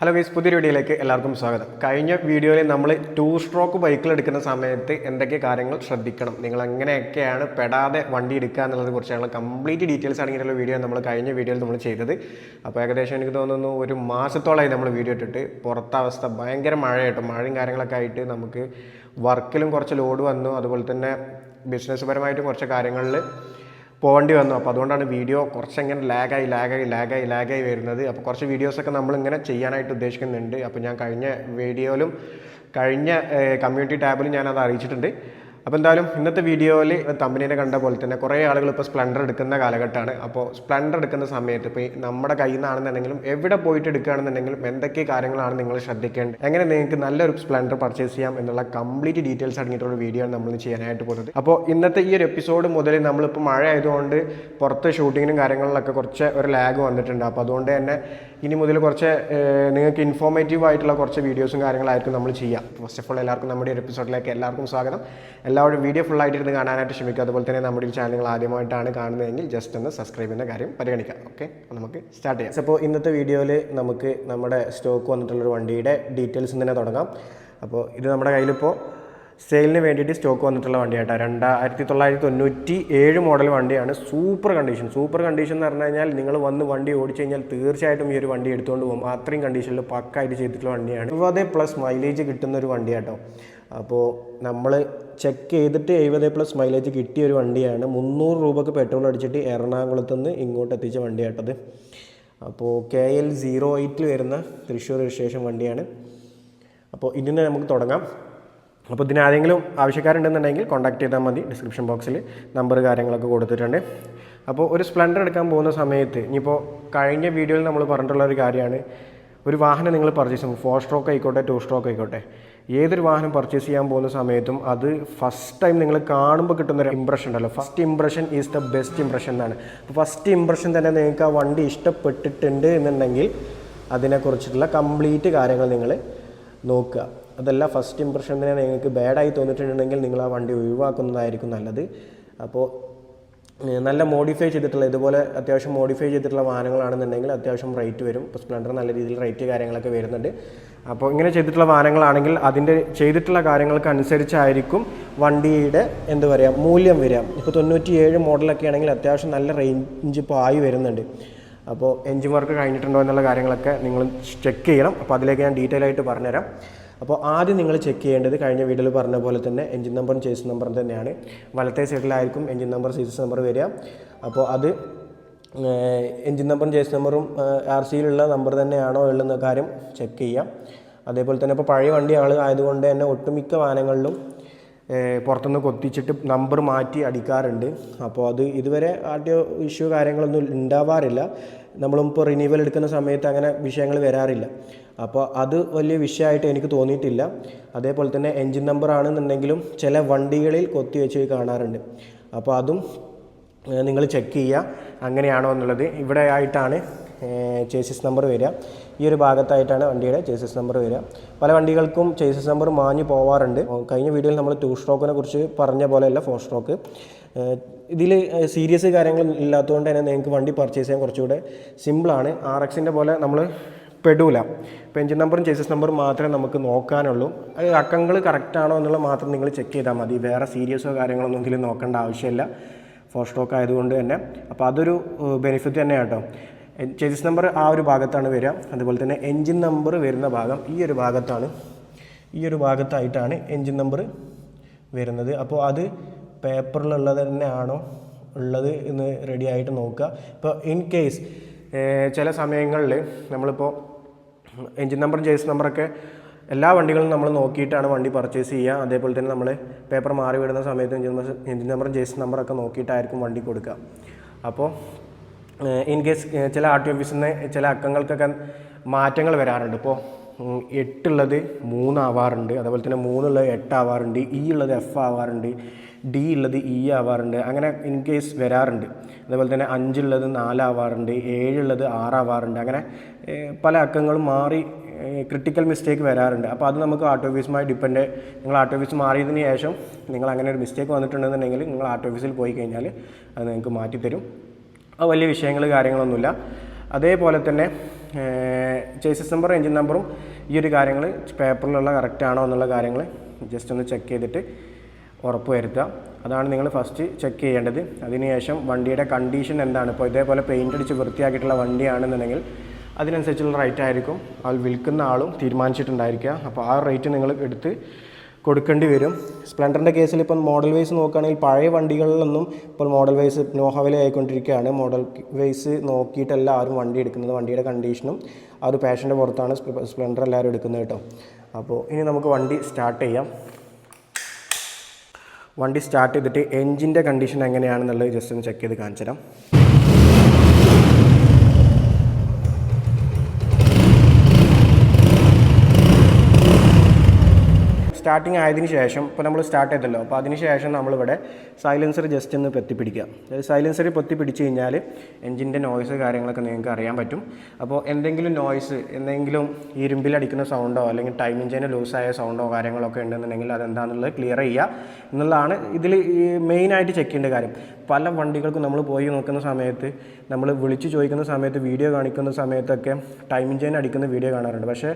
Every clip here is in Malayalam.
ഹലോ ഗൈസ് പുതിയ വീഡിയോയിലേക്ക് എല്ലാവർക്കും സ്വാഗതം. കഴിഞ്ഞ വീഡിയോയിൽ നമ്മൾ ടു സ്ട്രോക്ക് ബൈക്കിൽ എടുക്കുന്ന സമയത്ത് എന്തൊക്കെ കാര്യങ്ങൾ ശ്രദ്ധിക്കണം നിങ്ങൾ എങ്ങനെയൊക്കെയാണ് പെടാതെ വണ്ടി എടുക്കുക എന്നുള്ളതിനെ കുറിച്ചുള്ള കംപ്ലീറ്റ് ഡീറ്റെയിൽസ് അടങ്ങിയിട്ടുള്ള വീഡിയോ നമ്മൾ കഴിഞ്ഞ വീഡിയോയിൽ നമ്മൾ ചെയ്തത്. അപ്പോൾ ഏകദേശം എനിക്ക് തോന്നുന്നു ഒരു മാസത്തോളമായി നമ്മൾ വീഡിയോ ഇട്ടിട്ട് പുറത്തെ അവസ്ഥ ഭയങ്കര മഴയായിട്ടും മഴയും കാര്യങ്ങളൊക്കെ ആയിട്ട് നമുക്ക് വർക്കിലും കുറച്ച് ലോഡ് വന്നു. അതുപോലെ തന്നെ ബിസിനസ് പരമായിട്ടും കുറച്ച് കാര്യങ്ങളിൽ പോകേണ്ടി വന്നു. അപ്പോൾ അതുകൊണ്ടാണ് വീഡിയോ കുറച്ചെങ്ങനെ ലാഗായി ലാഗായി ലാഗായി ലാഗായി വരുന്നത്. അപ്പോൾ കുറച്ച് വീഡിയോസൊക്കെ നമ്മളിങ്ങനെ ചെയ്യാനായിട്ട് ഉദ്ദേശിക്കുന്നുണ്ട്. അപ്പോൾ ഞാൻ കഴിഞ്ഞ വീഡിയോയിലും കഴിഞ്ഞ കമ്മ്യൂണിറ്റി ടാബിലും ഞാനത് അറിയിച്ചിട്ടുണ്ട്. അപ്പോൾ എന്തായാലും ഇന്നത്തെ വീഡിയോയിൽ തമ്പനീനെ കണ്ട പോലെ തന്നെ കുറേ ആളുകൾ ഇപ്പോൾ സ്പ്ലണ്ടർ എടുക്കുന്ന കാലഘട്ടമാണ്. അപ്പോൾ സ്പ്ലണ്ടർ എടുക്കുന്ന സമയത്ത് ഇപ്പോൾ നമ്മുടെ കയ്യിൽ നിന്നാണെന്നുണ്ടെങ്കിലും എവിടെ പോയിട്ട് എടുക്കുകയാണെന്നുണ്ടെങ്കിലും എന്തൊക്കെ കാര്യങ്ങളാണ് നിങ്ങൾ ശ്രദ്ധിക്കേണ്ടത്? എങ്ങനെ നിങ്ങൾക്ക് നല്ലൊരു സ്പ്ലണ്ടർ പർച്ചേസ് ചെയ്യാം എന്നുള്ള കംപ്ലീറ്റ് ഡീറ്റെയിൽസ് അടങ്ങിയിട്ടുള്ള വീഡിയോ ആണ് നമ്മൾ ചെയ്യാനായിട്ട് പോകുന്നത്. അപ്പോൾ ഇന്നത്തെ ഈ ഒരു എപ്പിസോഡ് മുതൽ നമ്മളിപ്പോൾ മഴ ആയതുകൊണ്ട് പുറത്ത് ഷൂട്ടിങ്ങിനും കാര്യങ്ങളിലൊക്കെ കുറച്ച് ഒരു ലാഗ് വന്നിട്ടുണ്ട്. അപ്പോൾ അതുകൊണ്ട് തന്നെ ഇനി മുതൽ കുറച്ച് നിങ്ങൾക്ക് ഇൻഫോർമേറ്റീവ് ആയിട്ടുള്ള കുറച്ച് വീഡിയോസും കാര്യങ്ങളായിരിക്കും നമ്മൾ ചെയ്യാം. ഫസ്റ്റ് ഓഫ് ഓൾ എല്ലാവർക്കും നമ്മുടെ ഒരു എപ്പിസോഡിലേക്ക് എല്ലാവർക്കും സ്വാഗതം. എല്ലാവരും വീഡിയോ ഫുൾ ആയിട്ട് ഇരുന്ന് കാണാനായിട്ട് ശ്രമിക്കുക. അതുപോലെ തന്നെ നമ്മുടെ ഈ ചാനൽ ആദ്യമായിട്ടാണ് കാണുന്നതെങ്കിൽ ജസ്റ്റ് ഒന്ന് സബ്സ്ക്രൈബ് ചെയ്യുന്ന കാര്യം പരിഗണിക്കാം ഓക്കെ നമുക്ക് സ്റ്റാർട്ട് ചെയ്യാം. അപ്പോൾ ഇന്നത്തെ വീഡിയോയിൽ നമുക്ക് നമ്മുടെ സ്റ്റോക്ക് വന്നിട്ടുള്ളൊരു വണ്ടിയുടെ ഡീറ്റെയിൽസ് തന്നെ തുടങ്ങാം. അപ്പോൾ ഇത് നമ്മുടെ കയ്യിലിപ്പോൾ സെയിലിന് വേണ്ടിയിട്ട് സ്റ്റോക്ക് വന്നിട്ടുള്ള വണ്ടിയാട്ടോ. രണ്ടായിരത്തി തൊള്ളായിരത്തി തൊണ്ണൂറ്റി ഏഴ് മോഡൽ വണ്ടിയാണ്. സൂപ്പർ കണ്ടീഷൻ സൂപ്പർ കണ്ടീഷൻ എന്ന് പറഞ്ഞു കഴിഞ്ഞാൽ നിങ്ങൾ വന്ന് വണ്ടി ഓടിച്ചു കഴിഞ്ഞാൽ തീർച്ചയായിട്ടും ഈ ഒരു വണ്ടി എടുത്തുകൊണ്ട് പോകും. അത്രയും കണ്ടീഷനിൽ പക്കായിട്ട് ചെയ്തിട്ടുള്ള വണ്ടിയാണ്. ഇരുപത് പ്ലസ് മൈലേജ് കിട്ടുന്ന ഒരു വണ്ടിയാട്ടോ. അപ്പോൾ നമ്മൾ ചെക്ക് ചെയ്തിട്ട് എഴുപത് പ്ലസ് മൈലേജ് കിട്ടിയ ഒരു വണ്ടിയാണ്. മുന്നൂറ് രൂപക്ക് പെട്രോൾ അടിച്ചിട്ട് എറണാകുളത്ത് നിന്ന് ഇങ്ങോട്ട് എത്തിച്ച വണ്ടിയാട്ടത് അപ്പോൾ കെ എൽ സീറോ എയ്റ്റിൽ വരുന്ന തൃശ്ശൂർ രജിസ്ട്രേഷൻ വണ്ടിയാണ്. അപ്പോൾ ഇതിന് നമുക്ക് തുടങ്ങാം. അപ്പോൾ ഇതിന് ആരെങ്കിലും ആവശ്യക്കാരുണ്ടെന്നുണ്ടെങ്കിൽ കോൺടാക്ട് ചെയ്താൽ മതി ഡിസ്ക്രിപ്ഷൻ ബോക്സിൽ നമ്പർ കാര്യങ്ങളൊക്കെ കൊടുത്തിട്ടുണ്ട്. അപ്പോൾ ഒരു സ്പ്ലെൻഡർ എടുക്കാൻ പോകുന്ന സമയത്ത് ഇനിയിപ്പോൾ കഴിഞ്ഞ വീഡിയോയിൽ നമ്മൾ പറഞ്ഞിട്ടുള്ള ഒരു കാര്യമാണ്. ഒരു വാഹനം നിങ്ങൾ പർച്ചേസ് ചെയ്യുമ്പോൾ ഫോർ സ്ട്രോക്ക് ആയിക്കോട്ടെ ടു സ്ട്രോക്ക് ആയിക്കോട്ടെ ഏതൊരു വാഹനം പർച്ചേസ് ചെയ്യാൻ പോകുന്ന സമയത്തും അത് ഫസ്റ്റ് ടൈം നിങ്ങൾ കാണുമ്പോൾ കിട്ടുന്ന ഒരു ഇമ്പ്രഷൻ ഉണ്ടല്ലോ. First impression is the best impression എന്നാണ്. അപ്പോൾ ഫസ്റ്റ് ഇമ്പ്രഷൻ തന്നെ നിങ്ങൾക്ക് ആ വണ്ടി ഇഷ്ടപ്പെട്ടിട്ടുണ്ട് എന്നുണ്ടെങ്കിൽ അതിനെക്കുറിച്ചിട്ടുള്ള കംപ്ലീറ്റ് കാര്യങ്ങൾ നിങ്ങൾ നോക്കുക. അതല്ല ഫസ്റ്റ് ഇമ്പ്രഷൻ തന്നെ നിങ്ങൾക്ക് ബാഡായി തോന്നിയിട്ടുണ്ടെങ്കിൽ നിങ്ങൾ ആ വണ്ടി ഒഴിവാക്കുന്നതായിരിക്കും നല്ലത്. അപ്പോൾ നല്ല മോഡിഫൈ ചെയ്തിട്ടുള്ള ഇതുപോലെ അത്യാവശ്യം മോഡിഫൈ ചെയ്തിട്ടുള്ള വാഹനങ്ങളാണെന്നുണ്ടെങ്കിൽ അത്യാവശ്യം റേറ്റ് വരും. ഇപ്പോൾ സ്പ്ലൻഡർ നല്ല രീതിയിൽ റേറ്റ് കാര്യങ്ങളൊക്കെ വരുന്നുണ്ട്. അപ്പോൾ ഇങ്ങനെ ചെയ്തിട്ടുള്ള വാഹനങ്ങളാണെങ്കിൽ അതിന്റെ ചെയ്തിട്ടുള്ള കാര്യങ്ങൾക്ക് അനുസരിച്ചായിരിക്കും വണ്ടിയുടെ എന്താ പറയുക മൂല്യം വരിക. ഇപ്പോൾ തൊണ്ണൂറ്റി ഏഴ് മോഡലൊക്കെ ആണെങ്കിൽ അത്യാവശ്യം നല്ല റേഞ്ച് ഇപ്പോൾ ആയി വരുന്നുണ്ട്. അപ്പോൾ എൻജിൻ വർക്ക് കഴിഞ്ഞിട്ടുണ്ടോ എന്നുള്ള കാര്യങ്ങളൊക്കെ നിങ്ങൾ ചെക്ക് ചെയ്യണം. അപ്പോൾ അതിലേക്ക് ഞാൻ ഡീറ്റെയിൽ ആയിട്ട് പറഞ്ഞുതരാം. അപ്പോൾ ആദ്യം നിങ്ങൾ ചെക്ക് ചെയ്യേണ്ടത് കഴിഞ്ഞ വീഡിയോയിൽ പറഞ്ഞ പോലെ തന്നെ എഞ്ചിൻ നമ്പറും ചേസ് നമ്പറും തന്നെയാണ്. വലത്തെ സൈഡിലായിരിക്കും എഞ്ചിൻ നമ്പർ സീരീസ് നമ്പർ വരിക. അപ്പോൾ അത് എഞ്ചിൻ നമ്പറും ചേസ് നമ്പറും ആർ സിയിലുള്ള നമ്പർ തന്നെയാണോ ഉള്ള കാര്യം ചെക്ക് ചെയ്യാം. അതേപോലെ തന്നെ ഇപ്പോൾ പഴയ വണ്ടി ആൾ ആയതുകൊണ്ട് തന്നെ ഒട്ടുമിക്ക വാഹനങ്ങളിലും പുറത്തുനിന്ന് കൊത്തിച്ചിട്ട് നമ്പർ മാറ്റി അടിക്കാറുണ്ട്. അപ്പോൾ അത് ഇതുവരെ ആദ്യ ഇഷ്യൂ കാര്യങ്ങളൊന്നും ഉണ്ടാവാറില്ല. നമ്മളിപ്പോൾ റിന്യൂവൽ എടുക്കുന്ന സമയത്ത് അങ്ങനെ വിഷയങ്ങൾ വരാറില്ല. അപ്പോൾ അത് വലിയ വിഷയമായിട്ട് എനിക്ക് തോന്നിയിട്ടില്ല. അതേപോലെ തന്നെ എൻജിൻ നമ്പർ ആണെന്നുണ്ടെങ്കിലും ചില വണ്ടികളിൽ കൊത്തി വെച്ച് കാണാറുണ്ട്. അപ്പോൾ അതും നിങ്ങൾ ചെക്ക് ചെയ്യുക. അങ്ങനെയാണോ എന്നുള്ളത്. ഇവിടെ ആയിട്ടാണ് ചേസിസ് നമ്പർ വരിക. ഈ ഒരു ഭാഗത്തായിട്ടാണ് വണ്ടിയുടെ ചേസിസ് നമ്പർ വരിക. പല വണ്ടികൾക്കും ചേസിസ് നമ്പർ മാഞ്ഞു പോവാറുണ്ട്. കഴിഞ്ഞ വീഡിയോയിൽ നമ്മൾ ടു സ്ട്രോക്കിനെ കുറിച്ച് പറഞ്ഞ പോലെയല്ല ഫോർ സ്ട്രോക്ക്. ഇതിൽ സീരിയസ് കാര്യങ്ങൾ ഇല്ലാത്തതുകൊണ്ട് തന്നെ നിങ്ങൾക്ക് വണ്ടി പർച്ചേസ് ചെയ്യാൻ കുറച്ചുകൂടെ സിമ്പിളാണ്. ആർ എക്സിന്റെ പോലെ നമ്മൾ പെടൂല. ഇപ്പോൾ എഞ്ചിൻ നമ്പറും ചേസസ് നമ്പറും മാത്രമേ നമുക്ക് നോക്കാനുള്ളൂ. അത് അക്കങ്ങൾ കറക്റ്റാണോ എന്നുള്ളത് മാത്രം നിങ്ങൾ ചെക്ക് ചെയ്താൽ മതി. വേറെ സീരിയസോ കാര്യങ്ങളൊന്നും ഇതിൽ നോക്കേണ്ട ആവശ്യമില്ല. ഫോർ സ്ട്രോക്ക് ആയതുകൊണ്ട് തന്നെ. അപ്പോൾ അതൊരു ബെനിഫിറ്റ് തന്നെ കേട്ടോ ചേസസ് നമ്പർ ആ ഒരു ഭാഗത്താണ് വരിക. അതുപോലെ തന്നെ എൻജിൻ നമ്പർ വരുന്ന ഭാഗം ഈ ഒരു ഭാഗത്താണ്. ഈ ഒരു ഭാഗത്തായിട്ടാണ് എൻജിൻ നമ്പർ വരുന്നത്. അപ്പോൾ അത് പേപ്പറിലുള്ളത് തന്നെയാണോ ഉള്ളത് എന്ന് റെഡി ആയിട്ട് നോക്കുക. ഇപ്പോൾ ഇൻ കേസ് ചില സമയങ്ങളിൽ നമ്മളിപ്പോൾ എൻജിൻ നമ്പറും ചേസ് നമ്പറൊക്കെ എല്ലാ വണ്ടികളും നമ്മൾ നോക്കിയിട്ടാണ് വണ്ടി പർച്ചേസ് ചെയ്യുക. അതേപോലെ തന്നെ നമ്മൾ പേപ്പർ മാറി വിടുന്ന സമയത്ത് നമ്പർ എൻജിൻ നമ്പറും ജേസ് നമ്പറൊക്കെ നോക്കിയിട്ടായിരിക്കും വണ്ടി കൊടുക്കുക. അപ്പോൾ ഇൻ കേസ് ചില ആർ ടി ഓഫീസിൽ നിന്ന് ചില അക്കങ്ങൾക്കൊക്കെ മാറ്റങ്ങൾ വരാറുണ്ട്. ഇപ്പോൾ എട്ടുള്ളത് മൂന്നാവാറുണ്ട്. അതേപോലെ തന്നെ മൂന്നുള്ളത് എട്ടാവാറുണ്ട്. ഇ ഉള്ളത് എഫ് ആവാറുണ്ട്. ഡി ഉള്ളത് ഇ ആവാറുണ്ട്. അങ്ങനെ ഇൻ കേസ് വരാറുണ്ട്. അതേപോലെ തന്നെ അഞ്ചുള്ളത് നാലാവാറുണ്ട്. ഏഴുള്ളത് ആറാവാറുണ്ട്. അങ്ങനെ പല അക്കങ്ങളും മാറി ക്രിട്ടിക്കൽ മിസ്റ്റേക്ക് വരാറുണ്ട്. അപ്പോൾ അത് നമുക്ക് ആർട്ട് ഓഫീസുമായി ഡിപ്പെൻഡ് നിങ്ങൾ ആർട്ട് ഓഫീസ് മാറിയതിന് ശേഷം നിങ്ങൾ അങ്ങനെ ഒരു മിസ്റ്റേക്ക് വന്നിട്ടുണ്ടെന്നുണ്ടെങ്കിൽ നിങ്ങൾ ആർട്ട് ഓഫീസിൽ പോയി കഴിഞ്ഞാൽ അത് നിങ്ങൾക്ക് മാറ്റിത്തരും. അത് വലിയ വിഷയങ്ങൾ കാര്യങ്ങളൊന്നുമില്ല. അതേപോലെ തന്നെ ചേസിസ് നമ്പറും എഞ്ചിൻ നമ്പറും ഈ ഒരു കാര്യങ്ങൾ പേപ്പറിലുള്ള കറക്റ്റ് ആണോ എന്നുള്ള കാര്യങ്ങൾ ജസ്റ്റ് ഒന്ന് ചെക്ക് ചെയ്തിട്ട് ഉറപ്പ് വരുത്തുക. അതാണ് നിങ്ങൾ ഫസ്റ്റ് ചെക്ക് ചെയ്യേണ്ടത്. അതിനുശേഷം വണ്ടിയുടെ കണ്ടീഷൻ എന്താണ്? ഇപ്പോൾ ഇതേപോലെ പെയിന്റ് അടിച്ച് വൃത്തിയാക്കിയിട്ടുള്ള വണ്ടിയാണെന്നുണ്ടെങ്കിൽ അതിനനുസരിച്ചുള്ള റേറ്റ് ആയിരിക്കും. അത് വിൽക്കുന്ന ആളും തീരുമാനിച്ചിട്ടുണ്ടായിരിക്കുക. അപ്പോൾ ആ റേറ്റ് നിങ്ങൾ എടുത്ത് കൊടുക്കേണ്ടി വരും. സ്പ്ലെൻഡറിന്റെ കേസിൽ ഇപ്പം മോഡൽ വൈസ് നോക്കുകയാണെങ്കിൽ പഴയ വണ്ടികളിലൊന്നും ഇപ്പോൾ മോഡൽ വൈസ് നോഹവലി ആയിക്കൊണ്ടിരിക്കുകയാണ്. മോഡൽ വൈസ് നോക്കിയിട്ടല്ല ആരും വണ്ടി എടുക്കുന്നത്. വണ്ടിയുടെ കണ്ടീഷനും ആ ഒരു പാഷന്റെ പുറത്താണ് സ്പ്ലെൻഡർ എല്ലാവരും എടുക്കുന്നത് കേട്ടോ. അപ്പോൾ ഇനി നമുക്ക് വണ്ടി സ്റ്റാർട്ട് ചെയ്യാം. വണ്ടി സ്റ്റാർട്ട് ചെയ്തിട്ട് എൻജിന്റെ കണ്ടീഷൻ എങ്ങനെയാണെന്നുള്ളത് ജസ്റ്റ് ഒന്ന് ചെക്ക് ചെയ്ത് കാണിച്ചു തരാം സ്റ്റാർട്ടിങ് ആയതിനു ശേഷം ഇപ്പോൾ നമ്മൾ സ്റ്റാർട്ട് ചെയ്തല്ലോ അപ്പോൾ അതിന് ശേഷം നമ്മളിവിടെ സൈലൻസർ ജസ്റ്റ് ഒന്ന് പൊത്തിപ്പിടിക്കുക. അതായത് സൈലൻസർ പൊത്തിപ്പിടിച്ച് കഴിഞ്ഞാൽ എൻജിന്റെ നോയ്സ് കാര്യങ്ങളൊക്കെ നിങ്ങൾക്ക് അറിയാൻ പറ്റും. അപ്പോൾ എന്തെങ്കിലും നോയ്സ് എന്തെങ്കിലും ഇരുമ്പിലടിക്കുന്ന സൗണ്ടോ അല്ലെങ്കിൽ ടൈം ഇഞ്ചിന് ലൂസായ സൗണ്ടോ കാര്യങ്ങളൊക്കെ ഉണ്ടെന്നുണ്ടെങ്കിൽ അതെന്താണെന്നുള്ളത് ക്ലിയർ ചെയ്യുക. എന്നുള്ളതാണ് ഇതിൽ മെയിനായിട്ട് ചെക്ക് ചെയ്യേണ്ട കാര്യം. പല വണ്ടികൾക്കും നമ്മൾ പോയി നോക്കുന്ന സമയത്ത് നമ്മൾ വിളിച്ച് ചോദിക്കുന്ന സമയത്ത് വീഡിയോ കാണിക്കുന്ന സമയത്തൊക്കെ ടൈം ചെയിൻ അടിക്കുന്ന വീഡിയോ കാണാറുണ്ട്. പക്ഷേ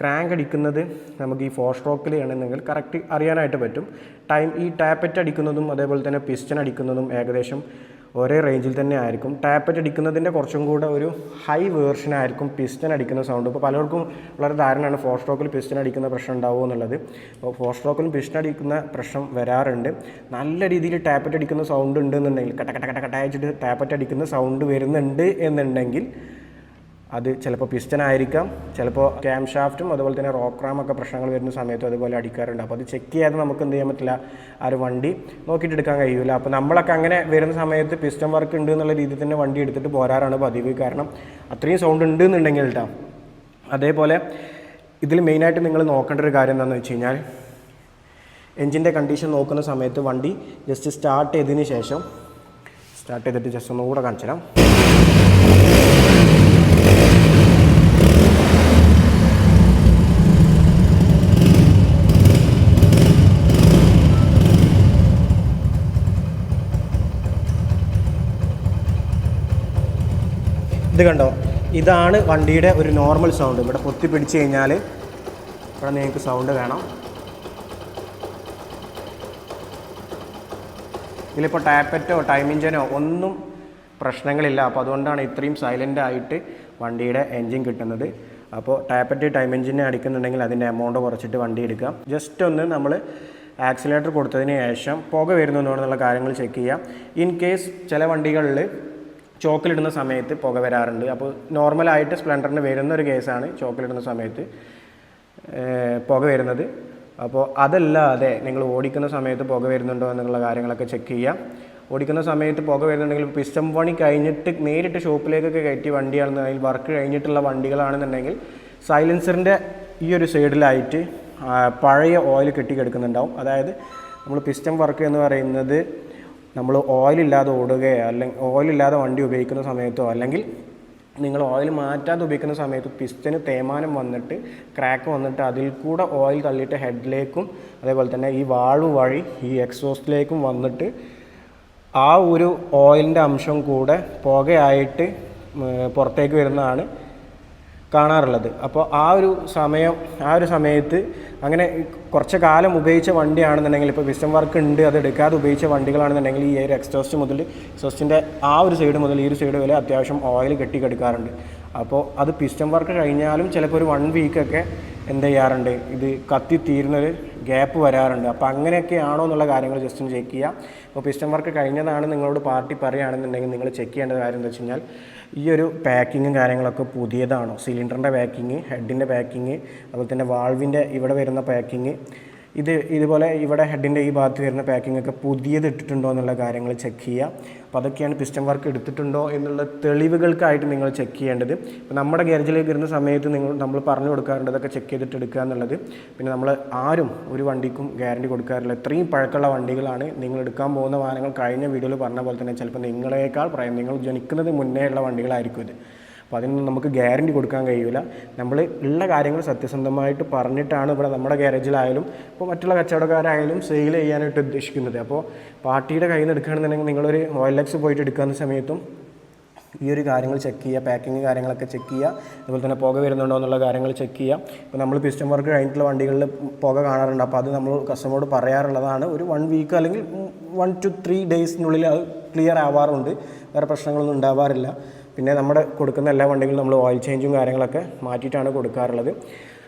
ക്രാങ്ക് അടിക്കുന്നത് നമുക്ക് ഈ ഫോർ സ്ട്രോക്കിൽ ആണെന്നെങ്കിൽ കറക്റ്റ് അറിയാനായിട്ട് പറ്റും. ടൈം ഈ ടാപ്പറ്റ് അടിക്കുന്നതും അതേപോലെ തന്നെ പിസ്റ്റൺ അടിക്കുന്നതും ഏകദേശം ഒരേ റേഞ്ചിൽ തന്നെ ആയിരിക്കും. ടാപ്പറ്റ് അടിക്കുന്നതിന്റെ കുറച്ചും കൂടെ ഒരു ഹൈ വേർഷൻ ആയിരിക്കും പിസ്റ്റൻ അടിക്കുന്ന സൗണ്ട് ഇപ്പോൾ പലർക്കും വളരെ ധാരണയാണ് ഫോർ സ്ട്രോക്കിൽ പിസ്റ്റൻ അടിക്കുന്ന പ്രശ്നം ഉണ്ടാവുമോ എന്നുള്ളത്. അപ്പോൾ ഫോർ സ്ട്രോക്കിലും പിസ്റ്റൻ അടിക്കുന്ന പ്രശ്നം വരാറുണ്ട്. നല്ല രീതിയിൽ ടാപ്പറ്റ് അടിക്കുന്ന സൗണ്ട് ഉണ്ടെന്നുണ്ടെങ്കിൽ കട്ട കട്ട കട്ട കട്ട അയച്ചിട്ട് ടാപ്പറ്റ് അടിക്കുന്ന സൗണ്ട് വരുന്നുണ്ട് എന്നുണ്ടെങ്കിൽ അത് ചിലപ്പോൾ പിസ്റ്റൻ ആയിരിക്കാം ചിലപ്പോൾ ക്യാം ഷാഫ്റ്റും അതുപോലെ തന്നെ റോക്ക് ഒക്കെ പ്രശ്നങ്ങൾ വരുന്ന സമയത്തും അതുപോലെ അടിക്കാറുണ്ട്. അപ്പോൾ അത് ചെക്ക് ചെയ്യാതെ നമുക്ക് എന്ത് ചെയ്യാൻ പറ്റില്ല ആ ഒരു വണ്ടി നോക്കിയിട്ട് എടുക്കാൻ കഴിയില്ല അപ്പോൾ നമ്മളൊക്കെ അങ്ങനെ വരുന്ന സമയത്ത് പിസ്റ്റൺ വർക്ക് ഉണ്ട് എന്നുള്ള രീതിയിൽ തന്നെ വണ്ടി എടുത്തിട്ട് പോരാറാണ് പതിവ്. കാരണം അത്രയും സൗണ്ട് ഉണ്ട് എന്നുണ്ടെങ്കിൽ കേട്ടോ അതേപോലെ ഇതിൽ മെയിനായിട്ട് നിങ്ങൾ നോക്കേണ്ട ഒരു കാര്യം എന്താണെന്ന് വെച്ച് കഴിഞ്ഞാൽ എൻജിന്റെ കണ്ടീഷൻ നോക്കുന്ന സമയത്ത് വണ്ടി ജസ്റ്റ് സ്റ്റാർട്ട് ചെയ്തതിന് ശേഷം സ്റ്റാർട്ട് ചെയ്തിട്ട് ജസ്റ്റ് ഒന്നുകൂടെ കാണിച്ചു തരാം ഇത് കണ്ടോ? ഇതാണ് വണ്ടിയുടെ ഒരു നോർമൽ സൗണ്ട് ഇവിടെ പൊത്തി പിടിച്ച് കഴിഞ്ഞാൽ ഇവിടെ നിങ്ങൾക്ക് സൗണ്ട് വേണം ഇതിലിപ്പോൾ ടാപ്പറ്റോ ടൈം ഒന്നും പ്രശ്നങ്ങളില്ല. അപ്പോൾ അതുകൊണ്ടാണ് ഇത്രയും സൈലന്റ് ആയിട്ട് വണ്ടിയുടെ എൻജിൻ കിട്ടുന്നത്. അപ്പോൾ ടാപ്പറ്റ് ടൈം എഞ്ചിനെ അടിക്കുന്നുണ്ടെങ്കിൽ അതിന്റെ എമൗണ്ട് കുറച്ചിട്ട് വണ്ടി എടുക്കാം. ജസ്റ്റ് ഒന്ന് നമ്മൾ ആക്സിലേറ്റർ കൊടുത്തതിന് ശേഷം പുക വരുന്നുണ്ടോ എന്നുള്ള കാര്യങ്ങൾ ചെക്ക് ചെയ്യാം. ഇൻ കേസ് ചില വണ്ടികളിൽ ചോക്കിലിടുന്ന സമയത്ത് പുക വരാറുണ്ട്. അപ്പോൾ നോർമലായിട്ട് സ്പ്ലെൻഡറിന് വരുന്ന ഒരു കേസാണ് ചോക്കിലിടുന്ന സമയത്ത് പുക വരുന്നത്. അപ്പോൾ അതല്ലാതെ നിങ്ങൾ ഓടിക്കുന്ന സമയത്ത് പുക വരുന്നുണ്ടോ എന്നുള്ള കാര്യങ്ങളൊക്കെ ചെക്ക് ചെയ്യാം ഓടിക്കുന്ന സമയത്ത് പുക വരുന്നുണ്ടെങ്കിൽ പിസ്റ്റം പണി കഴിഞ്ഞിട്ട് നേരിട്ട് ഷോപ്പിലേക്കൊക്കെ കയറ്റി വണ്ടിയാണെന്നുണ്ടെങ്കിൽ വർക്ക് കഴിഞ്ഞിട്ടുള്ള വണ്ടികളാണെന്നുണ്ടെങ്കിൽ സൈലൻസറിന്റെ ഈ ഒരു സൈഡിലായിട്ട് പഴയ ഓയിൽ കെട്ടിക്കെടുക്കുന്നുണ്ടാവും. അതായത് നമ്മൾ പിസ്റ്റം വർക്ക് എന്ന് പറയുന്നത് നമ്മൾ ഓയിലില്ലാതെ ഓടുകയോ അല്ലെങ്കിൽ ഓയിലില്ലാതെ വണ്ടി ഉപയോഗിക്കുന്ന സമയത്തോ അല്ലെങ്കിൽ നിങ്ങൾ ഓയിൽ മാറ്റാതെ ഉപയോഗിക്കുന്ന സമയത്ത് പിസ്റ്റന് തേമാനം വന്നിട്ട് ക്രാക്ക് വന്നിട്ട് അതിൽ കൂടെ ഓയിൽ തള്ളിയിട്ട് ഹെഡിലേക്കും അതേപോലെ തന്നെ ഈ വാൾവ് വഴി ഈ എക്സോസ്റ്റിലേക്കും വന്നിട്ട് ആ ഒരു ഓയിലിന്റെ അംശം കൂടെ പുകയായിട്ട് പുറത്തേക്ക് വരുന്നതാണ് കാണാറുള്ളത്. അപ്പോൾ ആ ഒരു സമയം ആ ഒരു സമയത്ത് അങ്ങനെ കുറച്ച് കാലം ഉപയോഗിച്ച വണ്ടിയാണെന്നുണ്ടെങ്കിൽ ഇപ്പോൾ വിസ്റ്റം വർക്ക് ഉണ്ട് അത് എടുക്കാതെ ഉപയോഗിച്ച വണ്ടികളാണെന്നുണ്ടെങ്കിൽ ഈ ഒരു എക്സോസ്റ്റ് മുതൽ എക്സോസ്റ്റിന്റെ ആ ഒരു സൈഡ് മുതൽ ഈ ഒരു സൈഡ് വരെ അത്യാവശ്യം ഓയിൽ കെട്ടിക്കെടുക്കാറുണ്ട്. അപ്പോൾ അത് പിസ്റ്റം വർക്ക് കഴിഞ്ഞാലും ചിലപ്പോൾ ഒരു വൺ വീക്കൊക്കെ എന്ത് ചെയ്യാറുണ്ട് ഇത് കത്തി തീരുന്നൊരു ഗ്യാപ്പ് വരാറുണ്ട്. അപ്പോൾ അങ്ങനെയൊക്കെ ആണോ എന്നുള്ള കാര്യങ്ങൾ ജസ്റ്റ് ഒന്ന് ചെക്ക് ചെയ്യുക അപ്പോൾ പിസ്റ്റം വർക്ക് കഴിഞ്ഞതാണ് നിങ്ങളോട് പാർട്ടി പറയുകയാണെന്നുണ്ടെങ്കിൽ നിങ്ങൾ ചെക്ക് ചെയ്യേണ്ട കാര്യം എന്താ വെച്ച് കഴിഞ്ഞാൽ ഈ ഒരു പാക്കിങ്ങും കാര്യങ്ങളൊക്കെ പുതിയതാണോ? സിലിണ്ടറിന്റെ പാക്കിങ് ഹെഡിന്റെ പാക്കിങ് അതുപോലെ തന്നെ വാൾവിന്റെ ഇവിടെ വരുന്ന പാക്കിങ് ഇത് ഇതുപോലെ ഇവിടെ ഹെഡിന്റെ ഈ ഭാഗത്ത് വരുന്ന പാക്കിംഗ് ഒക്കെ പുതിയത് ഇട്ടിട്ടുണ്ടോ എന്നുള്ള കാര്യങ്ങൾ ചെക്ക് ചെയ്യുക. അപ്പോൾ അതൊക്കെയാണ് പിസ്റ്റം വർക്ക് എടുത്തിട്ടുണ്ടോ എന്നുള്ള തെളിവുകൾക്കായിട്ട് നിങ്ങൾ ചെക്ക് ചെയ്യേണ്ടത്. ഇപ്പോൾ നമ്മുടെ ഗ്യാരേജിലേക്ക് വരുന്ന സമയത്ത് നിങ്ങൾ നമ്മൾ പറഞ്ഞു കൊടുക്കാറുണ്ട് അതൊക്കെ ചെക്ക് ചെയ്തിട്ട് എടുക്കുക എന്നുള്ളത്. പിന്നെ നമ്മൾ ആരും ഒരു വണ്ടിക്കും ഗ്യാരണ്ടി കൊടുക്കാറില്ല. ഇത്രയും പഴക്കമുള്ള വണ്ടികളാണ് നിങ്ങൾ എടുക്കാൻ പോകുന്ന വാഹനങ്ങൾ കഴിഞ്ഞ വീഡിയോയിൽ പറഞ്ഞ പോലെ തന്നെ ചിലപ്പോൾ നിങ്ങളേക്കാൾ പറയാം നിങ്ങൾ ജനിക്കുന്നത് മുന്നേ ഉള്ള വണ്ടികളായിരിക്കും ഇത്. അപ്പോൾ അതിനൊന്നും നമുക്ക് ഗ്യാരണ്ടി കൊടുക്കാൻ കഴിയില്ല നമ്മൾ ഉള്ള കാര്യങ്ങൾ സത്യസന്ധമായിട്ട് പറഞ്ഞിട്ടാണ് ഇവിടെ നമ്മുടെ ഗ്യാരേജിലായാലും ഇപ്പോൾ മറ്റുള്ള കച്ചവടക്കാരായാലും സെയിൽ ചെയ്യാനായിട്ട് ഉദ്ദേശിക്കുന്നത്. അപ്പോൾ പാർട്ടിയുടെ കയ്യിൽ നിന്ന് എടുക്കുകയാണെന്നുണ്ടെങ്കിൽ നിങ്ങളൊരു ഓയിൽ പോയിട്ട് എടുക്കുന്ന സമയത്തും ഈ ഒരു കാര്യങ്ങൾ ചെക്ക് ചെയ്യുക പാക്കിങ് കാര്യങ്ങളൊക്കെ ചെക്ക് ചെയ്യുക അതുപോലെ തന്നെ പുക വരുന്നുണ്ടോ എന്നുള്ള കാര്യങ്ങൾ ചെക്ക് ചെയ്യുക. ഇപ്പോൾ നമ്മൾ പിസ്റ്റം വർക്ക് കഴിഞ്ഞിട്ടുള്ള വണ്ടികളിൽ പുക കാണാറുണ്ട്. അപ്പോൾ അത് നമ്മൾ കസ്റ്റമറോട് പറയാറുള്ളതാണ്. ഒരു വൺ വീക്ക് അല്ലെങ്കിൽ വൺ ടു ത്രീ ഡേയ്സിനുള്ളിൽ അത് ക്ലിയർ ആവാറുണ്ട്. വേറെ പ്രശ്നങ്ങളൊന്നും ഉണ്ടാവാറില്ല. പിന്നെ നമ്മുടെ കൊടുക്കുന്ന എല്ലാ വണ്ടികളും നമ്മൾ ഓയിൽ ചേഞ്ചും കാര്യങ്ങളൊക്കെ മാറ്റിയിട്ടാണ് കൊടുക്കാറുള്ളത്.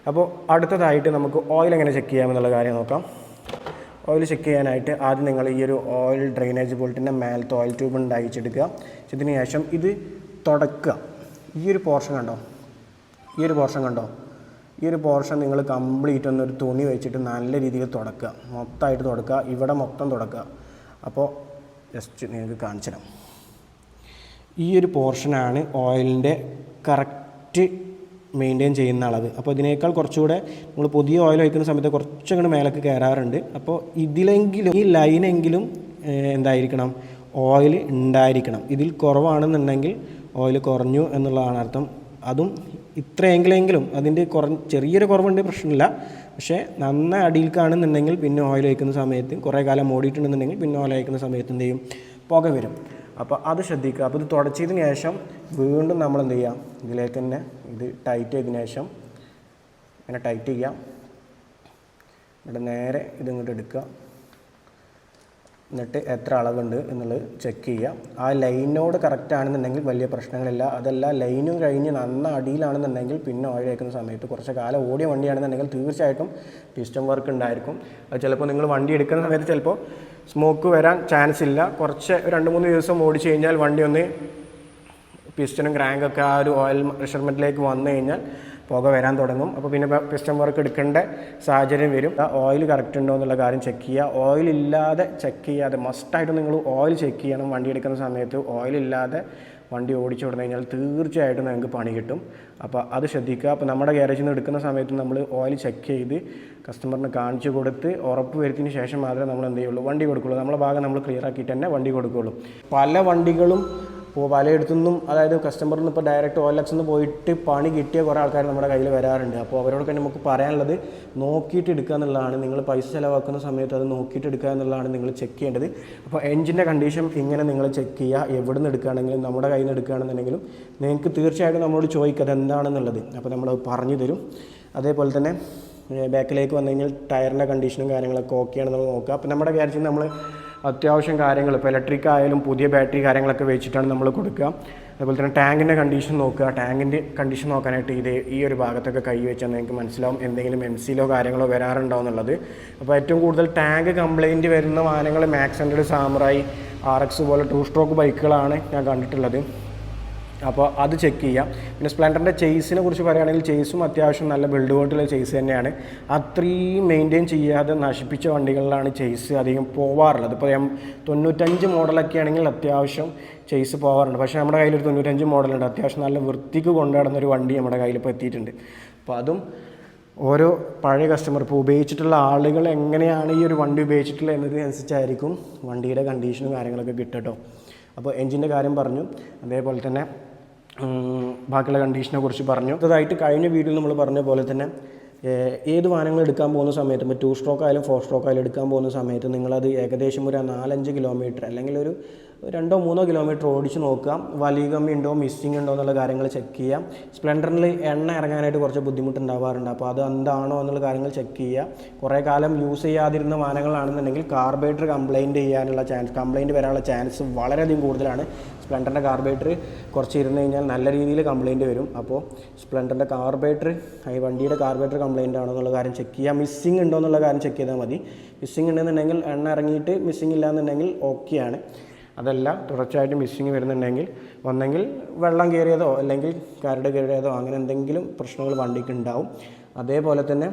അപ്പോൾ അടുത്തതായിട്ട് നമുക്ക് ഓയിൽ എങ്ങനെ ചെക്ക് ചെയ്യാമെന്നുള്ള കാര്യം നോക്കാം. ഓയിൽ ചെക്ക് ചെയ്യാനായിട്ട് ആദ്യം നിങ്ങൾ ഈ ഒരു ഓയിൽ ഡ്രെയിനേജ് ബോൾട്ടിന്റെ മേലത്തെ ഓയിൽ ട്യൂബ് ഉണ്ടായിച്ചെടുക്കുക ഇതിന് ശേഷം ഇത് തുടക്കുക. ഈ ഒരു പോർഷൻ കണ്ടോ? ഈ ഒരു പോർഷൻ കണ്ടോ? ഈ ഒരു പോർഷൻ നിങ്ങൾ കംപ്ലീറ്റ് ഒന്നൊരു തുണി വെച്ചിട്ട് നല്ല രീതിയിൽ തുടക്കുക. മൊത്തമായിട്ട് തുടക്കുക. ഇവിടെ മൊത്തം തുടക്കുക. അപ്പോൾ ജസ്റ്റ് നിങ്ങൾക്ക് കാണിച്ചു തരാം ഈ ഒരു പോർഷനാണ് ഓയിലിന്റെ കറക്റ്റ് മെയിന്റെയിൻ ചെയ്യുന്ന അളവ്. അപ്പോൾ ഇതിനേക്കാൾ കുറച്ചുകൂടെ നമ്മൾ പുതിയ ഓയിൽ ഒഴിക്കുന്ന സമയത്ത് കുറച്ചങ്ങോട്ട് മേലേക്ക് കയറാറുണ്ട്. അപ്പോൾ ഇതിലെങ്കിലും ഈ ലൈനെങ്കിലും എന്തായിരിക്കണം? ഓയിൽ ഉണ്ടായിരിക്കണം. ഇതിൽ കുറവാണെന്നുണ്ടെങ്കിൽ ഓയിൽ കുറഞ്ഞു എന്നുള്ളതാണ് അർത്ഥം. അതും ഇത്രയെങ്കിലെങ്കിലും അതിന്റെ കുറ ചെറിയൊരു കുറവുണ്ട് പ്രശ്നമില്ല. പക്ഷേ നന്ന അടിയിൽ കാണുന്നുണ്ടെങ്കിൽ പിന്നെ ഓയിൽ ഒഴിക്കുന്ന സമയത്ത് കുറേ കാലം ഓടിയിട്ടുണ്ടെന്നുണ്ടെങ്കിൽ പിന്നെ ഓയിൽ ഒഴിക്കുന്ന സമയത്ത് എന്ത് ചെയ്യും? പുക വരും. അപ്പോൾ അത് ശ്രദ്ധിക്കുക. അപ്പോൾ ഇത് തുടച്ചതിന് ശേഷം വീണ്ടും നമ്മൾ എന്ത് ചെയ്യാം ഇതിലേക്ക് തന്നെ ഇത് ടൈറ്റ് ചെയ്തതിന് ശേഷം ഇങ്ങനെ ടൈറ്റ് ചെയ്യാം എന്നിട്ട് നേരെ ഇതിങ്ങോട്ട് എടുക്കുക. എന്നിട്ട് എത്ര അളവുണ്ട് എന്നുള്ളത് ചെക്ക് ചെയ്യുക. ആ ലൈനോട് കറക്റ്റ് ആണെന്നുണ്ടെങ്കിൽ വലിയ പ്രശ്നങ്ങളില്ല. അതല്ല ലൈനും കഴിഞ്ഞ് നന്ന അടിയിലാണെന്നുണ്ടെങ്കിൽ പിന്നെ ഓയിൽ സമയത്ത് കുറച്ച് കാലം ഓടിയ വണ്ടിയാണെന്നുണ്ടെങ്കിൽ തീർച്ചയായിട്ടും പിസ്റ്റം വർക്ക് ഉണ്ടായിരിക്കും. അത് ചിലപ്പോൾ നിങ്ങൾ വണ്ടി എടുക്കുന്ന സമയത്ത് ചിലപ്പോൾ സ്മോക്ക് വരാൻ ചാൻസ് ഇല്ല. കുറച്ച് രണ്ട് മൂന്ന് ദിവസം ഓടിച്ചു കഴിഞ്ഞാൽ വണ്ടി ഒന്ന് പിസ്റ്റനും ക്രാങ്കൊക്കെ ആ ഒരു ഓയിൽ മെഷർമെന്റിലേക്ക് വന്നു കഴിഞ്ഞാൽ പുക വരാൻ തുടങ്ങും. അപ്പോൾ പിന്നെ പിസ്റ്റൺ വർക്ക് എടുക്കേണ്ട സാഹചര്യം വരും. ആ ഓയിൽ കറക്റ്റ് ഉണ്ടോ എന്നുള്ള കാര്യം ചെക്ക് ചെയ്യുക. ഓയിൽ ഇല്ലാതെ ചെക്ക് ചെയ്യാതെ മസ്റ്റായിട്ട് നിങ്ങൾ ഓയിൽ ചെക്ക് ചെയ്യണം. വണ്ടി എടുക്കുന്ന സമയത്ത് ഓയിൽ ഇല്ലാതെ വണ്ടി ഓടിച്ചു കൊടുത്തു കഴിഞ്ഞാൽ തീർച്ചയായിട്ടും നിങ്ങൾക്ക് പണി കിട്ടും. അപ്പോൾ അത് ശ്രദ്ധിക്കുക. അപ്പോൾ നമ്മുടെ ഗ്യാരേജിൽ നിന്ന് എടുക്കുന്ന സമയത്ത് നമ്മൾ ഓയിൽ ചെക്ക് ചെയ്ത് കസ്റ്റമറിന് കാണിച്ചു കൊടുത്ത് ഉറപ്പ് വരുത്തിന് ശേഷം മാത്രമേ നമ്മൾ എന്ത് ചെയ്യുള്ളൂ? വണ്ടി കൊടുക്കുള്ളൂ. നമ്മളെ ഭാഗം നമ്മൾ ക്ലിയർ ആക്കിയിട്ട് തന്നെ വണ്ടി കൊടുക്കുകയുള്ളൂ പല വണ്ടികളും ഇപ്പോൾ പലയിടത്തുനിന്നും അതായത് കസ്റ്റമറിൽ നിന്ന് ഇപ്പോൾ ഡയറക്റ്റ് ഓലക്സ് നിന്ന് പോയിട്ട് പണി കിട്ടിയ കുറേ ആൾക്കാർ നമ്മുടെ കയ്യിൽ വരാറുണ്ട്. അപ്പോൾ അവരോടൊക്കെ നമുക്ക് പറയാനുള്ളത് നോക്കിയിട്ട് എടുക്കുക എന്നുള്ളതാണ്. നിങ്ങൾ പൈസ ചിലവാക്കുന്ന സമയത്ത് അത് നോക്കിയിട്ട് എടുക്കുക എന്നുള്ളതാണ് നിങ്ങൾ ചെക്ക് ചെയ്യേണ്ടത്. അപ്പോൾ എഞ്ചിന്റെ കണ്ടീഷൻ ഇങ്ങനെ നിങ്ങൾ ചെക്ക് ചെയ്യുക. എവിടെ നിന്ന് എടുക്കുകയാണെങ്കിലും നമ്മുടെ കയ്യിൽ നിന്ന് എടുക്കുകയാണെന്നുണ്ടെങ്കിലും നിങ്ങൾക്ക് തീർച്ചയായിട്ടും നമ്മളോട് ചോദിക്കുക എന്താണെന്നുള്ളത് അപ്പോൾ നമ്മൾ പറഞ്ഞു തരും. അതേപോലെ തന്നെ ബാക്കിലേക്ക് വന്നു കഴിഞ്ഞാൽ ടയറിന്റെ കണ്ടീഷനും കാര്യങ്ങളൊക്കെ ഓക്കെയാണ് നമ്മൾ നോക്കുക. അപ്പോൾ നമ്മുടെ കാര്യത്തിൽ നമ്മൾ അത്യാവശ്യം കാര്യങ്ങൾ. ഇപ്പോൾ ഇലക്ട്രിക് ആയാലും പുതിയ ബാറ്ററി കാര്യങ്ങളൊക്കെ വെച്ചിട്ടാണ് നമ്മൾ കൊടുക്കുക. അതുപോലെ തന്നെ ടാങ്കിന്റെ കണ്ടീഷൻ നോക്കുക. ടാങ്കിന്റെ കണ്ടീഷൻ നോക്കാനായിട്ട് ഇത് ഈ ഒരു ഭാഗത്തൊക്കെ കൈ വെച്ചാൽ നിങ്ങൾക്ക് മനസ്സിലാവും എന്തെങ്കിലും എം സിയിലോ കാര്യങ്ങളോ വരാറുണ്ടോ എന്നുള്ളത്. അപ്പോൾ ഏറ്റവും കൂടുതൽ ടാങ്ക് കംപ്ലൈന്റ് വരുന്ന വാഹനങ്ങൾ Max hundred Samurai R X പോലെ ടു സ്ട്രോക്ക് ബൈക്കുകളാണ് ഞാൻ കണ്ടിട്ടുള്ളത്. അപ്പോൾ അത് ചെക്ക് ചെയ്യാം. പിന്നെ സ്പ്ലെൻഡറിന്റെ ചേസിനെ കുറിച്ച് പറയുകയാണെങ്കിൽ ചേസും അത്യാവശ്യം നല്ല ബിൽഡ് ബോട്ടിലെ ചേസ് തന്നെയാണ്. അത്രയും മെയിന്റെയിൻ ചെയ്യാതെ നശിപ്പിച്ച വണ്ടികളിലാണ് ചേസ് അധികം പോവാറുള്ളത്. ഇപ്പോൾ എം തൊണ്ണൂറ്റഞ്ച് മോഡലൊക്കെ ആണെങ്കിൽ അത്യാവശ്യം ചേസ് പോവാറുണ്ട്. പക്ഷേ നമ്മുടെ കയ്യിൽ ഒരു തൊണ്ണൂറ്റഞ്ച് മോഡലുണ്ട് അത്യാവശ്യം നല്ല വൃത്തിക്ക് കൊണ്ടുനടന്ന ഒരു വണ്ടി നമ്മുടെ കയ്യിൽ ഇപ്പോൾ എത്തിയിട്ടുണ്ട്. അപ്പോൾ അതും ഓരോ പഴയ കസ്റ്റമർ ഇപ്പോൾ ഉപയോഗിച്ചിട്ടുള്ള ആളുകൾ എങ്ങനെയാണ് ഈ ഒരു വണ്ടി ഉപയോഗിച്ചിട്ടുള്ളത് എന്നതിനനുസരിച്ചായിരിക്കും വണ്ടിയുടെ കണ്ടീഷനും കാര്യങ്ങളൊക്കെ കിട്ടട്ടോ അപ്പോൾ എൻജിന്റെ കാര്യം പറഞ്ഞു. അതേപോലെ തന്നെ ബാക്കിയുള്ള കണ്ടീഷനെ കുറിച്ച് പറഞ്ഞു. അതായിട്ട് കഴിഞ്ഞ വീഡിയോയിൽ നമ്മൾ പറഞ്ഞ പോലെ തന്നെ ഏത് വാഹനങ്ങൾ എടുക്കാൻ പോകുന്ന സമയത്ത് ഇപ്പോൾ ടു സ്ട്രോക്ക് ആയാലും ഫോർ സ്ട്രോക്ക് ആയാലും എടുക്കാൻ പോകുന്ന സമയത്ത് നിങ്ങളത് ഏകദേശം ഒരു നാലഞ്ച് കിലോമീറ്റർ അല്ലെങ്കിൽ ഒരു രണ്ടോ മൂന്നോ കിലോമീറ്റർ ഓടിച്ച് നോക്കുക. വലിയ കമ്മി ഉണ്ടോ മിസ്സിങ് ഉണ്ടോ എന്നുള്ള കാര്യങ്ങൾ ചെക്ക് ചെയ്യാം സ്പ്ലെൻഡറിൽ എണ്ണ ഇറങ്ങാനായിട്ട് കുറച്ച് ബുദ്ധിമുട്ടുണ്ടാവാറുണ്ട്. അപ്പോൾ അത് എന്താണോ എന്നുള്ള കാര്യങ്ങൾ ചെക്ക് ചെയ്യുക. കുറേ കാലം യൂസ് ചെയ്യാതിരുന്ന വാഹനങ്ങളാണെന്നുണ്ടെങ്കിൽ കാർബേറ്റർ കംപ്ലയിന്റ് ചെയ്യാനുള്ള ചാൻസ് കംപ്ലയിന്റ് വരാനുള്ള ചാൻസ് വളരെയധികം കൂടുതലാണ്. സ്പ്ലെൻഡറിന്റെ കാർബേറ്റർ കുറച്ച് ഇരുന്ന് കഴിഞ്ഞാൽ നല്ല രീതിയിൽ കംപ്ലൈന്റ് വരും. അപ്പോൾ സ്പ്ലെൻഡറിന്റെ കാർബേറ്റർ ഈ വണ്ടിയുടെ കാർബേറ്റർ കംപ്ലയിന്റ് ആണോ എന്നുള്ള കാര്യം ചെക്ക് ചെയ്യുക മിസ്സിംഗ് ഉണ്ടോ എന്നുള്ള കാര്യം ചെക്ക് ചെയ്താൽ മതി. മിസ്സിംഗ് ഉണ്ടെന്നുണ്ടെങ്കിൽ എണ്ണ ഇറങ്ങിയിട്ട് മിസ്സിങ് ഇല്ലാന്നുണ്ടെങ്കിൽ ഓക്കെയാണ് അതല്ല തുടർച്ചയായിട്ട് മിസ്സിങ് വരുന്നുണ്ടെങ്കിൽ ഒന്നെങ്കിൽ വെള്ളം കയറിയതോ അല്ലെങ്കിൽ കരട് കയറിയതോ അങ്ങനെ എന്തെങ്കിലും പ്രശ്നങ്ങൾ വണ്ടിക്ക് ഉണ്ടാവും. അതേപോലെ തന്നെ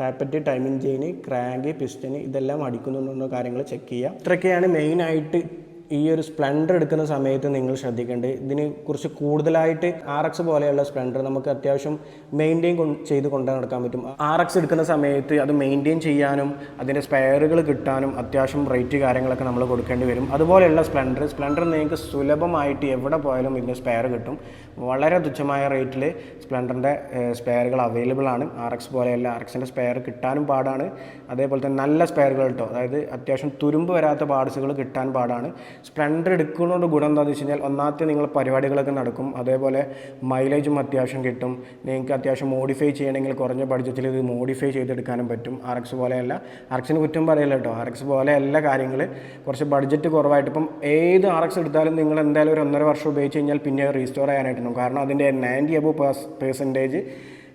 tappet timing chain crank piston ഇതെല്ലാം അടിക്കുന്നുണ്ടോ കാര്യങ്ങൾ ചെക്ക് ചെയ്യുക ഇത്രയൊക്കെയാണ് മെയിനായിട്ട് ഈ ഒരു സ്പ്ലെൻഡർ എടുക്കുന്ന സമയത്ത് നിങ്ങൾ ശ്രദ്ധിക്കേണ്ടത് ഇതിനെ കുറിച്ച് കൂടുതലായിട്ട് ആർ എക്സ് പോലെയുള്ള സ്പ്ലെൻഡർ നമുക്ക് അത്യാവശ്യം മെയിന്റെയിൻ ചെയ്ത് കൊണ്ടു നടക്കാൻ പറ്റും. ആർ എക്സ് എടുക്കുന്ന സമയത്ത് അത് മെയിന്റെയിൻ ചെയ്യാനും അതിന്റെ സ്പെയറുകൾ കിട്ടാനും അത്യാവശ്യം റേറ്റ് കാര്യങ്ങളൊക്കെ നമ്മൾ കൊടുക്കേണ്ടി വരും. അതുപോലെയുള്ള സ്പ്ലെൻഡർ സ്പ്ലെൻഡർ നിങ്ങൾക്ക് സുലഭമായിട്ട് എവിടെ പോയാലും ഇതിന്റെ സ്പെയർ കിട്ടും. വളരെ തുച്ഛമായ റേറ്റിൽ സ്പ്ലെൻഡറിന്റെ സ്പെയറുകൾ അവൈലബിൾ ആണ്. ആർ എക്സ് പോലെയല്ല ആർ എക്സിന്റെ സ്പെയർ കിട്ടാനും പാടാണ്. അതേപോലെ തന്നെ നല്ല സ്പെയറുകൾ കേട്ടോ അതായത് അത്യാവശ്യം തുരുമ്പ് വരാത്ത പാർട്സുകൾ കിട്ടാൻ പാടാണ്. സ്പ്ലെൻഡർ എടുക്കുന്നതുകൊണ്ട് ഗുണം എന്താണെന്ന് വെച്ച് കഴിഞ്ഞാൽ ഒന്നാമത്തെ നിങ്ങൾ പരിപാടികളൊക്കെ നടക്കും. അതേപോലെ മൈലേജും അത്യാവശ്യം കിട്ടും. നിങ്ങൾക്ക് അത്യാവശ്യം മോഡിഫൈ ചെയ്യണമെങ്കിൽ കുറഞ്ഞ ബഡ്ജറ്റിൽ ഇത് മോഡിഫൈ ചെയ്തെടുക്കാനും പറ്റും. ആർ എക്സ് പോലെയല്ല. ആർ എക്സിന് കുറ്റം പറയില്ല കേട്ടോ ആർ എക്സ് പോലെ എല്ലാ കാര്യങ്ങൾ. കുറച്ച് ബഡ്ജറ്റ് കുറവായിട്ട് ഇപ്പം ഏത് ആർ എക്സ് എടുത്താലും നിങ്ങൾ എന്തായാലും ഒരു ഒന്നര വർഷം ഉപയോഗിച്ച് കഴിഞ്ഞാൽ പിന്നെ റീസ്റ്റോർ ചെയ്യാനായിട്ടുണ്ടാവും കാരണം അതിന്റെ നയന്റി അബോ പേഴ്സന്റേജ്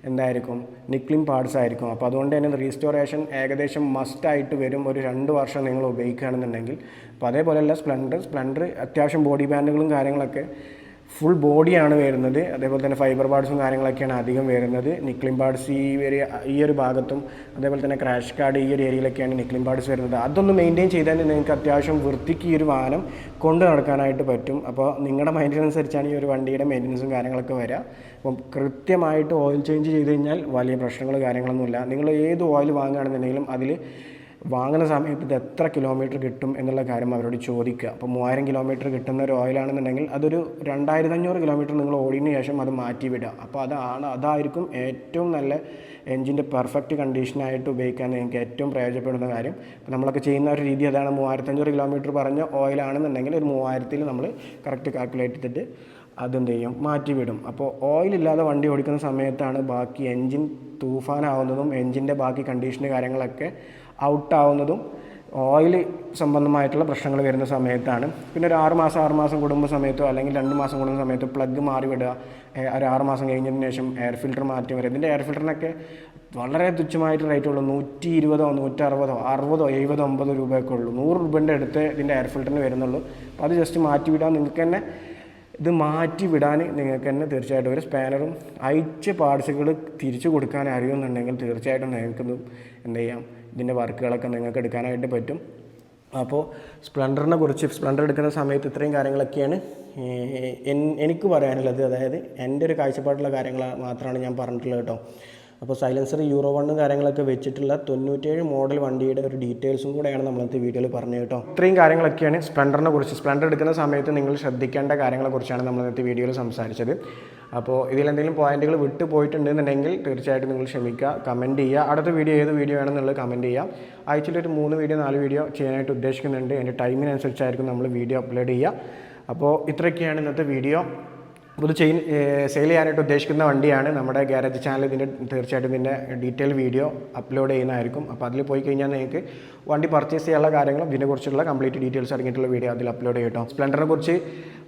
എന്തായിരിക്കും? നിക്ലിം പാർട്സ് ആയിരിക്കും. അപ്പോൾ അതുകൊണ്ട് തന്നെ റീസ്റ്റോറേഷൻ ഏകദേശം മസ്റ്റായിട്ട് വരും. ഒരു രണ്ട് വർഷം നിങ്ങൾ ഉപയോഗിക്കുകയാണെന്നുണ്ടെങ്കിൽ. അപ്പോൾ അതേപോലെയല്ല സ്പ്ലെൻഡർ സ്പ്ലെൻഡർ അത്യാവശ്യം ബോഡി ബാൻഡുകളും കാര്യങ്ങളൊക്കെ ഫുൾ ബോഡിയാണ് വരുന്നത്. അതേപോലെ തന്നെ ഫൈബർ പാർട്സും കാര്യങ്ങളൊക്കെയാണ് അധികം വരുന്നത്. നിക്ലിം പാർട്സ് ഈ ഒരു ഈ ഒരു ഭാഗത്തും അതേപോലെ തന്നെ ക്രാഷ് കാർഡ് ഈ ഒരു ഏരിയയിലൊക്കെയാണ് നിക്ലിം പാർട്സ് വരുന്നത്. അതൊന്ന് മെയിന്റെയിൻ ചെയ്താൽ നിങ്ങൾക്ക് അത്യാവശ്യം വൃത്തിക്ക് ഈ ഒരു വാഹനം കൊണ്ട് നടക്കാനായിട്ട് പറ്റും. അപ്പോൾ നിങ്ങളുടെ മൈൻഡിനനുസരിച്ചാണ് ഈ ഒരു വണ്ടിയുടെ മെയിന്റനൻസും കാര്യങ്ങളൊക്കെ വരിക. അപ്പം കൃത്യമായിട്ട് ഓയിൽ ചേഞ്ച് ചെയ്ത് കഴിഞ്ഞാൽ വലിയ പ്രശ്നങ്ങൾ കാര്യങ്ങളൊന്നുമില്ല നിങ്ങൾ ഏത് ഓയിൽ വാങ്ങുകയാണെന്നുണ്ടെങ്കിലും അതിൽ വാങ്ങുന്ന സമയത്ത് ഇത് എത്ര കിലോമീറ്റർ കിട്ടും എന്നുള്ള കാര്യം അവരോട് ചോദിക്കുക. അപ്പോൾ മൂവായിരം കിലോമീറ്റർ കിട്ടുന്ന ഒരു ഓയിലാണെന്നുണ്ടെങ്കിൽ അതൊരു രണ്ടായിരത്തി അഞ്ഞൂറ് കിലോമീറ്റർ നിങ്ങൾ ഓടിയതിന് ശേഷം അത് മാറ്റി വിടുക. അപ്പോൾ അതാണ് അതായിരിക്കും ഏറ്റവും നല്ല എഞ്ചിന്റെ പെർഫെക്റ്റ് കണ്ടീഷനായിട്ട് ഉപയോഗിക്കാൻ നിങ്ങൾക്ക് ഏറ്റവും പ്രയോജനപ്പെടുന്ന കാര്യം. അപ്പോൾ നമ്മളൊക്കെ ചെയ്യുന്ന ഒരു രീതി അതാണ് മൂവായിരത്തഞ്ഞൂറ് കിലോമീറ്റർ പറഞ്ഞ ഓയിലാണെന്നുണ്ടെങ്കിൽ ഒരു മൂവായിരത്തിൽ നമ്മൾ കറക്റ്റ് കാൽക്കുലേറ്റ് ചെയ്തിട്ട് അതെന്ത് ചെയ്യും മാറ്റിവിടും. അപ്പോൾ ഓയിലില്ലാതെ വണ്ടി ഓടിക്കുന്ന സമയത്താണ് ബാക്കി എൻജിൻ തൂഫാനാവുന്നതും എൻജിന്റെ ബാക്കി കണ്ടീഷന് കാര്യങ്ങളൊക്കെ ഔട്ടാവുന്നതും ഓയിൽ സംബന്ധമായിട്ടുള്ള പ്രശ്നങ്ങൾ വരുന്ന സമയത്താണ്. പിന്നെ ഒരു ആറ് മാസം ആറ് മാസം കൂടുമ്പോൾ സമയത്തോ അല്ലെങ്കിൽ രണ്ട് മാസം കൂടുന്ന സമയത്തോ പ്ലഗ് മാറി വിടുക ഒരു ആറ് മാസം കഴിഞ്ഞതിന് ശേഷം എയർ ഫിൽറ്റർ മാറ്റി വരിക. ഇതിന്റെ എയർ ഫിൽറ്ററിനൊക്കെ വളരെ തുച്ഛമായിട്ട് റേറ്റ് ഉള്ളൂ നൂറ്റി ഇരുപതോ നൂറ്ററുപതോ അറുപതോ എഴുപതോ അമ്പതോ രൂപയൊക്കെ ഉള്ളൂ. നൂറ് രൂപേന്റെ അടുത്ത് ഇതിന്റെ എയർ ഫിൽറ്ററിന് വരുന്നുള്ളൂ. അപ്പോൾ അത് ജസ്റ്റ് മാറ്റി വിടാൻ നിങ്ങൾക്ക് തന്നെ ഇത് മാറ്റി വിടാൻ നിങ്ങൾക്ക് തന്നെ തീർച്ചയായിട്ടും ഒരു സ്പാനറും അയച്ച പാർട്സുകൾ തിരിച്ചു കൊടുക്കാൻ അറിയുമെന്നുണ്ടെങ്കിൽ തീർച്ചയായിട്ടും നിങ്ങൾക്കിത് എന്ത് ചെയ്യാം? ഇതിന്റെ വർക്കുകളൊക്കെ നിങ്ങൾക്ക് എടുക്കാനായിട്ട് പറ്റും. അപ്പോൾ സ്പ്ലണ്ടറിനെ കുറിച്ച് സ്പ്ലണ്ടർ എടുക്കുന്ന സമയത്ത് ഇത്രയും കാര്യങ്ങളൊക്കെയാണ്. എനിക്ക് പറയാനുള്ളത്. അതായത് എന്റെ ഒരു കാഴ്ചപ്പാടുള്ള കാര്യങ്ങൾ മാത്രമാണ് ഞാൻ പറഞ്ഞിട്ടുള്ളത് കേട്ടോ. അപ്പോൾ സൈലൻസർ യൂറോ വണ്ണും കാര്യങ്ങളൊക്കെ വെച്ചിട്ടുള്ള തൊണ്ണൂറ്റേഴ് മോഡൽ വണ്ടിയുടെ ഒരു ഡീറ്റെയിൽസും കൂടെയാണ് നമ്മളത്തെ വീഡിയോയിൽ പറഞ്ഞു കേട്ടോ. ഇത്രയും കാര്യങ്ങളൊക്കെയാണ് സ്പ്ലെൻഡറിനെ കുറിച്ച് സ്പ്ലെൻഡർ എടുക്കുന്ന സമയത്ത് നിങ്ങൾ ശ്രദ്ധിക്കേണ്ട കാര്യങ്ങളെക്കുറിച്ചാണ് നമ്മൾ ഇന്നത്തെ വീഡിയോയിൽ സംസാരിച്ചത്. അപ്പോൾ ഇതിലെന്തെങ്കിലും പോയിന്റുകൾ വിട്ടു പോയിട്ടുണ്ടെന്നുണ്ടെങ്കിൽ തീർച്ചയായിട്ടും നിങ്ങൾ ക്ഷമിക്കുക കമന്റ് ചെയ്യുക. അടുത്ത വീഡിയോ ഏത് വീഡിയോ ആണെന്നുള്ളത് കമന്റ് ചെയ്യുക. ആഴ്ചയിൽ ഒരു മൂന്ന് വീഡിയോ നാല് വീഡിയോ ചെയ്യാനായിട്ട് ഉദ്ദേശിക്കുന്നുണ്ട്. എന്റെ ടൈമിനനുസരിച്ചായിരിക്കും നമ്മൾ വീഡിയോ അപ്ലോഡ് ചെയ്യുക. അപ്പോൾ ഇത്രയൊക്കെയാണ് ഇന്നത്തെ വീഡിയോ. ഇത് ചെയിൻ സെയിൽ ചെയ്യാനായിട്ട് ഉദ്ദേശിക്കുന്ന വണ്ടിയാണ്. നമ്മുടെ ഗ്യാരേജ് ചാനൽ ഇതിന്റെ തീർച്ചയായിട്ടും ഇതിന്റെ ഡീറ്റെയിൽ വീഡിയോ അപ്ലോഡ് ചെയ്യുന്നതായിരിക്കും. അപ്പോൾ അതിൽ പോയി കഴിഞ്ഞാൽ നിങ്ങൾക്ക് വണ്ടി പർച്ചേസ് ചെയ്യാനുള്ള കാര്യങ്ങളും ഇതിനെക്കുറിച്ചുള്ള കംപ്ലീറ്റ് ഡീറ്റെയിൽസ് അടങ്ങിയിട്ടുള്ള വീഡിയോ അതിൽ അപ്ലോഡ് ചെയ്യും കേട്ടോ. സ്പ്ലെൻഡറിനെ കുറിച്ച്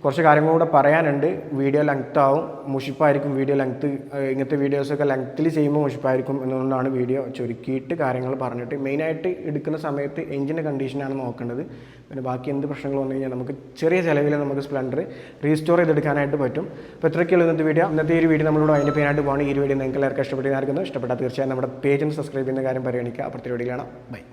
കുറച്ച് കാര്യങ്ങളും കൂടെ പറയാനുണ്ട്. വീഡിയോ ലെങ്ത് ആവും. മുഷിപ്പായിരിക്കും വീഡിയോ ലെങ്ത്ത് ഇങ്ങനത്തെ വീഡിയോസൊക്കെ ലെങ്ത്തിൽ ചെയ്യുമ്പോൾ മുഷിപ്പായിരിക്കും എന്നുകൊണ്ടാണ് വീഡിയോ ചുരുക്കിയിട്ട് കാര്യങ്ങൾ പറഞ്ഞിട്ട്. മെയിനായിട്ട് എടുക്കുന്ന സമയത്ത് എഞ്ചിന്റെ കണ്ടീഷനാണ് നോക്കേണ്ടത്. പിന്നെ ബാക്കി എന്ത് പ്രശ്നങ്ങൾ വന്നു കഴിഞ്ഞാൽ നമുക്ക് ചെറിയ ചിലവിൽ നമുക്ക് സ്പ്ലെൻഡർ റീസ്റ്റോർ ചെയ്തെടുക്കാനായിട്ട് പറ്റും. അപ്പോൾ ഇത്രയൊക്കെയുള്ള ഇന്നത്തെ വീഡിയോ ഇന്നത്തെ ഒരു വീഡിയോ നമ്മളോട് അതിന്റെ പേരായിട്ട് പോകണം ഈ വീഡിയോ നിങ്ങൾക്ക് എല്ലാവർക്കും ഇഷ്ടപ്പെട്ട് ഇഷ്ടപ്പെട്ടാൽ തീർച്ചയായും നമ്മുടെ പേജ് സബ്സ്ക്രൈബ് ചെയ്യുന്ന കാര്യം പരിഗണിക്കുക. അപ്പുറത്തെ വീഡിയോ കാണാം. ബൈ